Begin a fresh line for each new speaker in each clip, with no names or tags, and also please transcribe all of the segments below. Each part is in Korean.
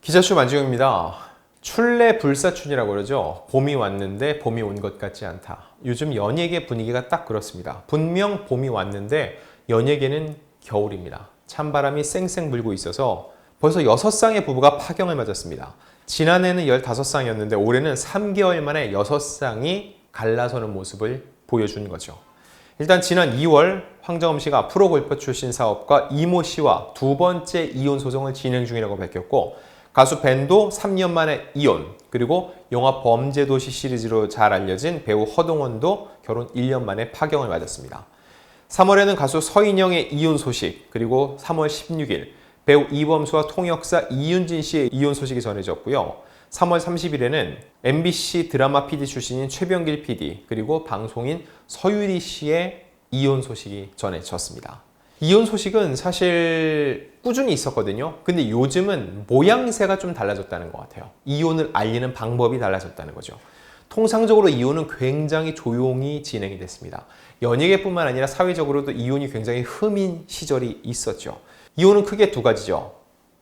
기자쇼 만지영입니다. 출래 불사춘이라고 그러죠. 봄이 왔는데 봄이 온 것 같지 않다. 요즘 연예계 분위기가 딱 그렇습니다. 분명 봄이 왔는데 연예계는 겨울입니다. 찬바람이 쌩쌩 불고 있어서 벌써 6쌍의 부부가 파경을 맞았습니다. 지난해는 15쌍이었는데 올해는 3개월 만에 6쌍이 갈라서는 모습을 보여준 거죠. 일단 지난 2월 황정음 씨가 프로 골퍼 출신 사업가 이모 씨와 두 번째 이혼 소송을 진행 중이라고 밝혔고 가수 벤도 3년 만에 이혼 그리고 영화 범죄도시 시리즈로 잘 알려진 배우 허동원도 결혼 1년 만에 파경을 맞았습니다. 3월에는 가수 서인영의 이혼 소식 그리고 3월 16일 배우 이범수와 통역사 이윤진 씨의 이혼 소식이 전해졌고요. 3월 30일에는 MBC 드라마 PD 출신인 최병길 PD 그리고 방송인 서유리 씨의 이혼 소식이 전해졌습니다. 이혼 소식은 사실 꾸준히 있었거든요. 근데 요즘은 모양새가 좀 달라졌다는 것 같아요. 이혼을 알리는 방법이 달라졌다는 거죠. 통상적으로 이혼은 굉장히 조용히 진행이 됐습니다. 연예계뿐만 아니라 사회적으로도 이혼이 굉장히 흠인 시절이 있었죠. 이혼은 크게 두 가지죠.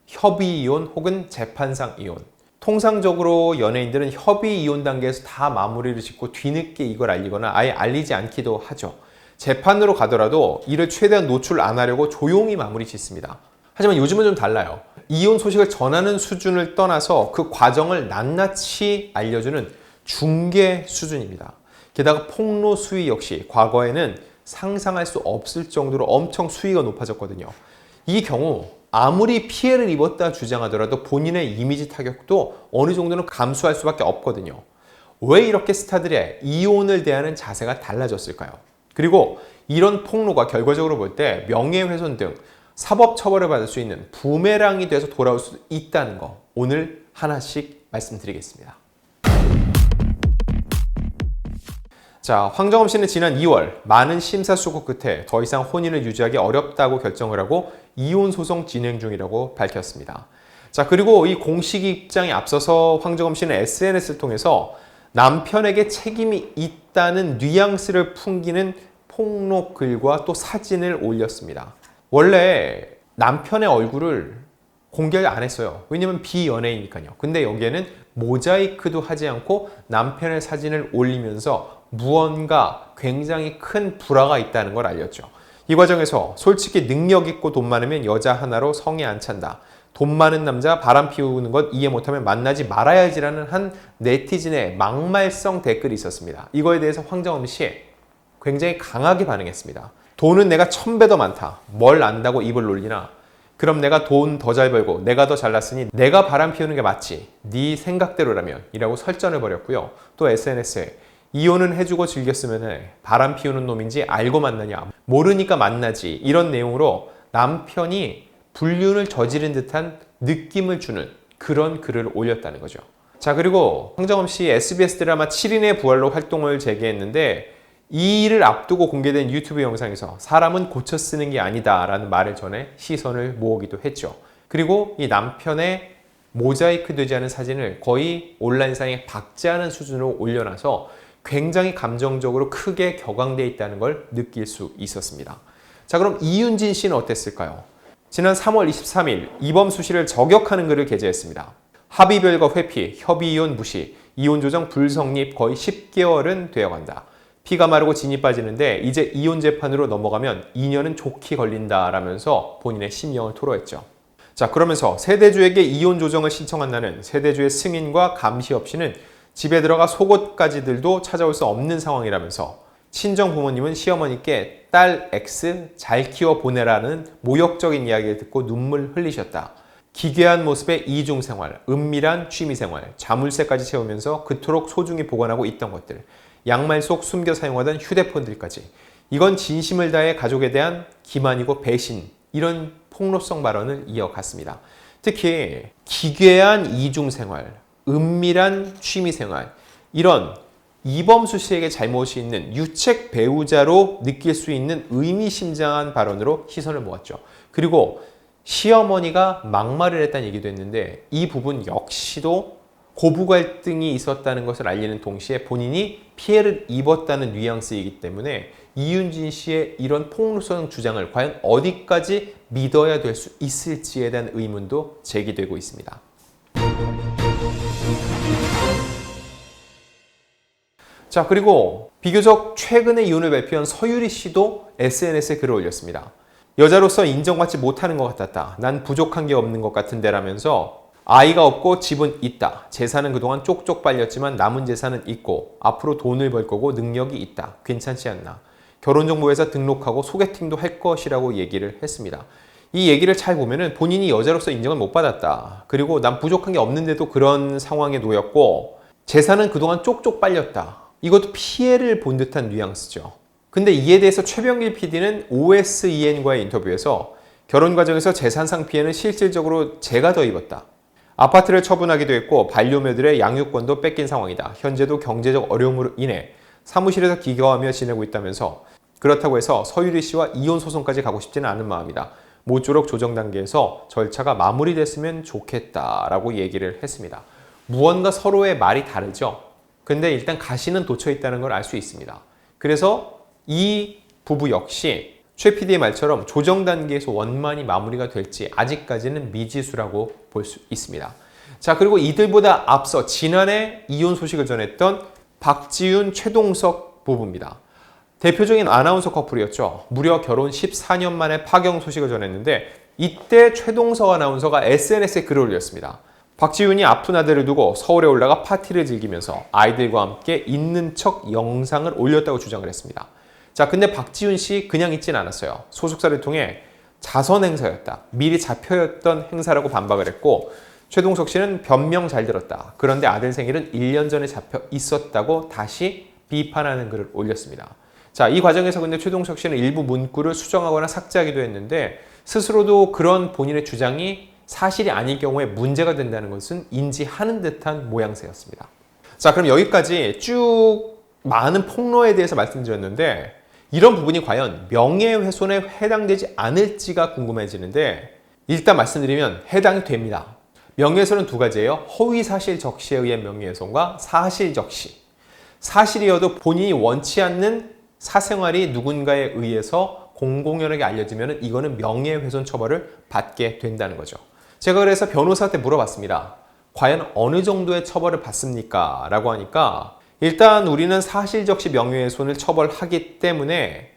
협의 이혼 혹은 재판상 이혼. 통상적으로 연예인들은 협의 이혼 단계에서 다 마무리를 짓고 뒤늦게 이걸 알리거나 아예 알리지 않기도 하죠. 재판으로 가더라도 이를 최대한 노출 안 하려고 조용히 마무리 짓습니다. 하지만 요즘은 좀 달라요. 이혼 소식을 전하는 수준을 떠나서 그 과정을 낱낱이 알려주는 중개 수준입니다. 게다가 폭로 수위 역시 과거에는 상상할 수 없을 정도로 엄청 수위가 높아졌거든요. 이 경우 아무리 피해를 입었다 주장하더라도 본인의 이미지 타격도 어느 정도는 감수할 수밖에 없거든요. 왜 이렇게 스타들의 이혼을 대하는 자세가 달라졌을까요? 그리고 이런 폭로가 결과적으로 볼 때 명예훼손 등 사법 처벌을 받을 수 있는 부메랑이 돼서 돌아올 수 있다는 거 오늘 하나씩 말씀드리겠습니다. 자, 황정음 씨는 지난 2월 많은 심사숙고 끝에 더 이상 혼인을 유지하기 어렵다고 결정을 하고 이혼 소송 진행 중이라고 밝혔습니다. 자, 그리고 이 공식 입장에 앞서서 황정음 씨는 SNS를 통해서 남편에게 책임이 있다는 뉘앙스를 풍기는 폭로 글과 또 사진을 올렸습니다. 원래 남편의 얼굴을 공개를 안 했어요. 왜냐면 비연예이니까요. 근데 여기에는 모자이크도 하지 않고 남편의 사진을 올리면서 무언가 굉장히 큰 불화가 있다는 걸 알렸죠. 이 과정에서 솔직히 능력 있고 돈 많으면 여자 하나로 성에 안 찬다. 돈 많은 남자 바람 피우는 것 이해 못하면 만나지 말아야지라는 한 네티즌의 막말성 댓글이 있었습니다. 이거에 대해서 황정음 씨 굉장히 강하게 반응했습니다. 돈은 내가 천 배 더 많다. 뭘 안다고 입을 놀리나? 그럼 내가 돈 더 잘 벌고 내가 더 잘났으니 내가 바람 피우는 게 맞지. 네 생각대로라면 이라고 설전을 벌였고요. 또 SNS에 이혼은 해주고 즐겼으면 바람 피우는 놈인지 알고 만나냐. 모르니까 만나지. 이런 내용으로 남편이 불륜을 저지른 듯한 느낌을 주는 그런 글을 올렸다는 거죠. 자, 그리고 황정음 씨 SBS 드라마 7인의 부활로 활동을 재개했는데 이 일을 앞두고 공개된 유튜브 영상에서 사람은 고쳐 쓰는 게 아니다 라는 말을 전해 시선을 모으기도 했죠. 그리고 이 남편의 모자이크 되지 않은 사진을 거의 온라인상에 박제하는 수준으로 올려놔서 굉장히 감정적으로 크게 격앙돼 있다는 걸 느낄 수 있었습니다. 자, 그럼 이윤진 씨는 어땠을까요? 지난 3월 23일 이범수 씨를 저격하는 글을 게재했습니다. 합의별과 회피, 협의 이혼 무시, 이혼 조정 불성립 거의 10개월은 되어간다. 피가 마르고 진이 빠지는데 이제 이혼 재판으로 넘어가면 2년은 좋게 걸린다라면서 본인의 심령을 토로했죠. 자, 그러면서 세대주에게 이혼 조정을 신청한 나는 세대주의 승인과 감시 없이는 집에 들어가 속옷까지들도 찾아올 수 없는 상황이라면서 친정 부모님은 시어머니께 딸 X 잘 키워 보내라는 모욕적인 이야기를 듣고 눈물 흘리셨다. 기괴한 모습의 이중 생활, 은밀한 취미 생활, 자물쇠까지 채우면서 그토록 소중히 보관하고 있던 것들, 양말 속 숨겨 사용하던 휴대폰들까지. 이건 진심을 다해 가족에 대한 기만이고 배신, 이런 폭로성 발언을 이어갔습니다. 특히 기괴한 이중 생활, 은밀한 취미 생활, 이런 이범수 씨에게 잘못이 있는 유책 배우자로 느낄 수 있는 의미심장한 발언으로 시선을 모았죠. 그리고 시어머니가 막말을 했다는 얘기도 했는데 이 부분 역시도 고부 갈등이 있었다는 것을 알리는 동시에 본인이 피해를 입었다는 뉘앙스이기 때문에 이윤진 씨의 이런 폭로성 주장을 과연 어디까지 믿어야 될 수 있을지에 대한 의문도 제기되고 있습니다. 자, 그리고 비교적 최근에 이혼을 발표한 서유리 씨도 SNS에 글을 올렸습니다. 여자로서 인정받지 못하는 것 같았다. 난 부족한 게 없는 것 같은데라면서 아이가 없고 집은 있다. 재산은 그동안 쪽쪽 빨렸지만 남은 재산은 있고 앞으로 돈을 벌 거고 능력이 있다. 괜찮지 않나. 결혼정보회사 등록하고 소개팅도 할 것이라고 얘기를 했습니다. 이 얘기를 잘 보면은 본인이 여자로서 인정을 못 받았다. 그리고 난 부족한 게 없는데도 그런 상황에 놓였고 재산은 그동안 쪽쪽 빨렸다. 이것도 피해를 본 듯한 뉘앙스죠. 근데 이에 대해서 최병길 PD는 OSEN과의 인터뷰에서 결혼 과정에서 재산상 피해는 실질적으로 제가 더 입었다. 아파트를 처분하기도 했고 반려묘들의 양육권도 뺏긴 상황이다. 현재도 경제적 어려움으로 인해 사무실에서 기거하며 지내고 있다면서 그렇다고 해서 서유리 씨와 이혼 소송까지 가고 싶지는 않은 마음이다. 모쪼록 조정 단계에서 절차가 마무리됐으면 좋겠다라고 얘기를 했습니다. 무언가 서로의 말이 다르죠. 근데 일단 가시는 돋쳐 있다는 걸 알 수 있습니다. 그래서 이 부부 역시 최 PD의 말처럼 조정 단계에서 원만히 마무리가 될지 아직까지는 미지수라고 볼 수 있습니다. 자, 그리고 이들보다 앞서 지난해 이혼 소식을 전했던 박지윤, 최동석 부부입니다. 대표적인 아나운서 커플이었죠. 무려 결혼 14년 만에 파경 소식을 전했는데 이때 최동석 아나운서가 SNS에 글을 올렸습니다. 박지윤이 아픈 아들을 두고 서울에 올라가 파티를 즐기면서 아이들과 함께 있는 척 영상을 올렸다고 주장을 했습니다. 자, 근데 박지윤 씨 그냥 있진 않았어요. 소속사를 통해 자선 행사였다. 미리 잡혀였던 행사라고 반박을 했고 최동석 씨는 변명 잘 들었다. 그런데 아들 생일은 1년 전에 잡혀 있었다고 다시 비판하는 글을 올렸습니다. 자, 이 과정에서 근데 최동석 씨는 일부 문구를 수정하거나 삭제하기도 했는데 스스로도 그런 본인의 주장이 사실이 아닐 경우에 문제가 된다는 것은 인지하는 듯한 모양새였습니다. 자, 그럼 여기까지 쭉 많은 폭로에 대해서 말씀드렸는데 이런 부분이 과연 명예훼손에 해당되지 않을지가 궁금해지는데 일단 말씀드리면 해당이 됩니다. 명예훼손은 두 가지예요. 허위사실 적시에 의한 명예훼손과 사실 적시. 사실이어도 본인이 원치 않는 사생활이 누군가에 의해서 공공연하게 알려지면 이거는 명예훼손 처벌을 받게 된다는 거죠. 제가 그래서 변호사한테 물어봤습니다. 과연 어느 정도의 처벌을 받습니까? 라고 하니까 일단 우리는 사실적시 명예훼손을 처벌하기 때문에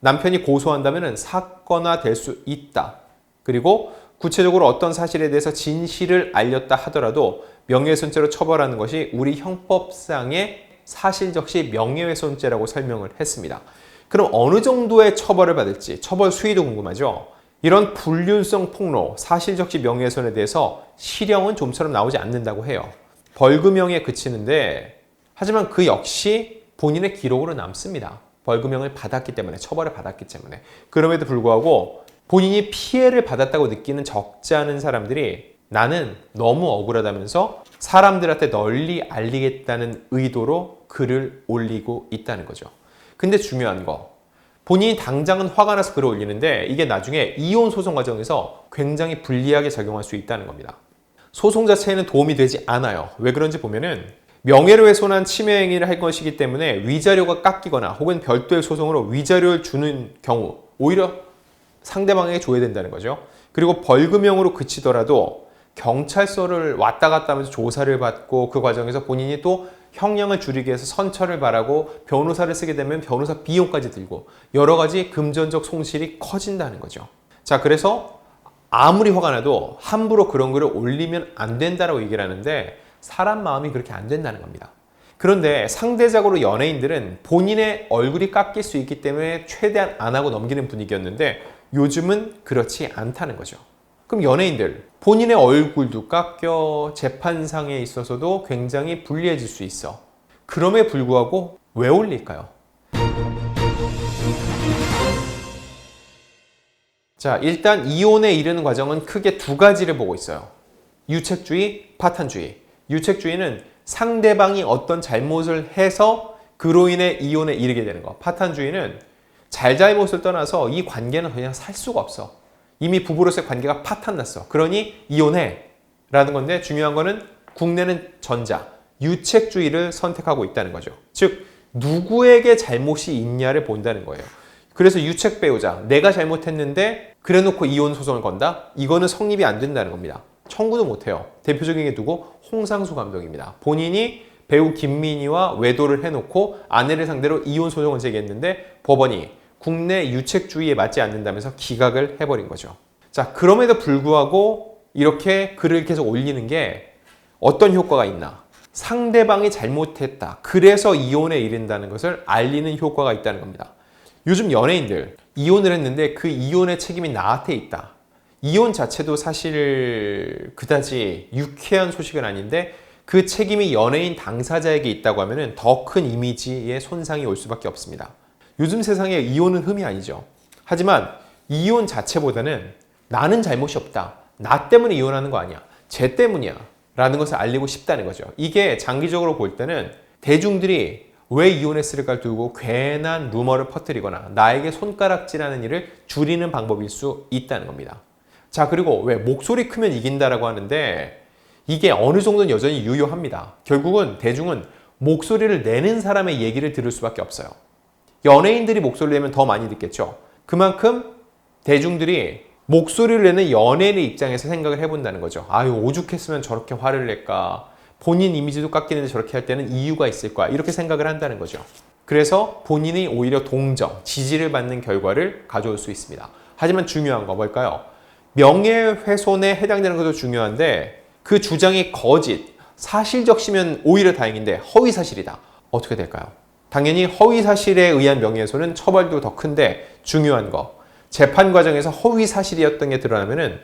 남편이 고소한다면 사건화될 수 있다. 그리고 구체적으로 어떤 사실에 대해서 진실을 알렸다 하더라도 명예훼손죄로 처벌하는 것이 우리 형법상의 사실적시 명예훼손죄라고 설명을 했습니다. 그럼 어느 정도의 처벌을 받을지 처벌 수위도 궁금하죠. 이런 불륜성 폭로, 사실적시 명예훼손에 대해서 실형은 좀처럼 나오지 않는다고 해요. 벌금형에 그치는데 하지만 그 역시 본인의 기록으로 남습니다. 벌금형을 받았기 때문에 처벌을 받았기 때문에 그럼에도 불구하고 본인이 피해를 받았다고 느끼는 적지 않은 사람들이 나는 너무 억울하다면서 사람들한테 널리 알리겠다는 의도로 글을 올리고 있다는 거죠. 근데 중요한 거 본인이 당장은 화가 나서 글을 올리는데 이게 나중에 이혼 소송 과정에서 굉장히 불리하게 작용할 수 있다는 겁니다. 소송 자체에는 도움이 되지 않아요. 왜 그런지 보면은 명예를 훼손한 침해 행위를 할 것이기 때문에 위자료가 깎이거나 혹은 별도의 소송으로 위자료를 주는 경우 오히려 상대방에게 줘야 된다는 거죠. 그리고 벌금형으로 그치더라도 경찰서를 왔다 갔다 하면서 조사를 받고 그 과정에서 본인이 또 형량을 줄이기 위해서 선처를 바라고 변호사를 쓰게 되면 변호사 비용까지 들고 여러 가지 금전적 손실이 커진다는 거죠. 자, 그래서 아무리 화가 나도 함부로 그런 글을 올리면 안 된다라고 얘기를 하는데 사람 마음이 그렇게 안 된다는 겁니다. 그런데 상대적으로 연예인들은 본인의 얼굴이 깎일 수 있기 때문에 최대한 안 하고 넘기는 분위기였는데 요즘은 그렇지 않다는 거죠. 그럼 연예인들 본인의 얼굴도 깎여 재판상에 있어서도 굉장히 불리해질 수 있어. 그럼에 불구하고 왜 올릴까요? 자, 일단 이혼에 이르는 과정은 크게 두 가지를 보고 있어요. 유책주의, 파탄주의. 유책주의는 상대방이 어떤 잘못을 해서 그로 인해 이혼에 이르게 되는 거. 파탄주의는 잘잘못을 떠나서 이 관계는 그냥 살 수가 없어. 이미 부부로서의 관계가 파탄났어. 그러니 이혼해. 라는 건데 중요한 거는 국내는 전자, 유책주의를 선택하고 있다는 거죠. 즉, 누구에게 잘못이 있냐를 본다는 거예요. 그래서 유책 배우자, 내가 잘못했는데 그래 놓고 이혼 소송을 건다? 이거는 성립이 안 된다는 겁니다. 청구도 못해요. 대표적인 게 누구? 홍상수 감독입니다. 본인이 배우 김민희와 외도를 해놓고 아내를 상대로 이혼 소송을 제기했는데 법원이 국내 유책주의에 맞지 않는다면서 기각을 해버린 거죠. 자, 그럼에도 불구하고 이렇게 글을 계속 올리는 게 어떤 효과가 있나? 상대방이 잘못했다. 그래서 이혼에 이른다는 것을 알리는 효과가 있다는 겁니다. 요즘 연예인들 이혼을 했는데 그 이혼의 책임이 나한테 있다. 이혼 자체도 사실 그다지 유쾌한 소식은 아닌데 그 책임이 연예인 당사자에게 있다고 하면 더 큰 이미지의 손상이 올 수밖에 없습니다. 요즘 세상에 이혼은 흠이 아니죠. 하지만 이혼 자체보다는 나는 잘못이 없다. 나 때문에 이혼하는 거 아니야. 쟤 때문이야. 라는 것을 알리고 싶다는 거죠. 이게 장기적으로 볼 때는 대중들이 왜 이혼했을까를 두고 괜한 루머를 퍼뜨리거나 나에게 손가락질하는 일을 줄이는 방법일 수 있다는 겁니다. 자, 그리고 왜 목소리 크면 이긴다라고 하는데 이게 어느 정도는 여전히 유효합니다. 결국은 대중은 목소리를 내는 사람의 얘기를 들을 수밖에 없어요. 연예인들이 목소리를 내면 더 많이 듣겠죠. 그만큼 대중들이 목소리를 내는 연예인의 입장에서 생각을 해본다는 거죠. 아유, 오죽했으면 저렇게 화를 낼까. 본인 이미지도 깎이는데 저렇게 할 때는 이유가 있을 거야. 이렇게 생각을 한다는 거죠. 그래서 본인이 오히려 동정, 지지를 받는 결과를 가져올 수 있습니다. 하지만 중요한 거 뭘까요? 명예훼손에 해당되는 것도 중요한데 그 주장이 거짓, 사실적시면 오히려 다행인데 허위사실이다. 어떻게 될까요? 당연히 허위사실에 의한 명예훼손은 처벌도 더 큰데 중요한 거 재판 과정에서 허위사실이었던 게 드러나면은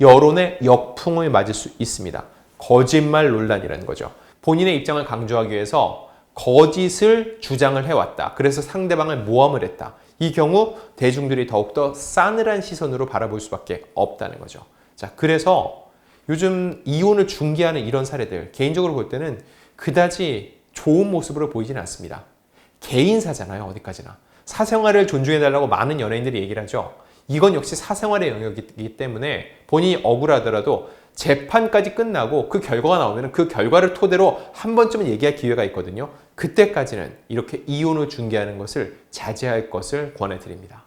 여론의 역풍을 맞을 수 있습니다. 거짓말 논란이라는 거죠. 본인의 입장을 강조하기 위해서 거짓을 주장을 해왔다. 그래서 상대방을 모함을 했다. 이 경우 대중들이 더욱더 싸늘한 시선으로 바라볼 수밖에 없다는 거죠. 자, 그래서 요즘 이혼을 중개하는 이런 사례들 개인적으로 볼 때는 그다지 좋은 모습으로 보이지는 않습니다. 개인사잖아요, 어디까지나. 사생활을 존중해달라고 많은 연예인들이 얘기를 하죠. 이건 역시 사생활의 영역이기 때문에 본인이 억울하더라도 재판까지 끝나고 그 결과가 나오면 그 결과를 토대로 한 번쯤은 얘기할 기회가 있거든요. 그때까지는 이렇게 이혼을 중개하는 것을 자제할 것을 권해드립니다.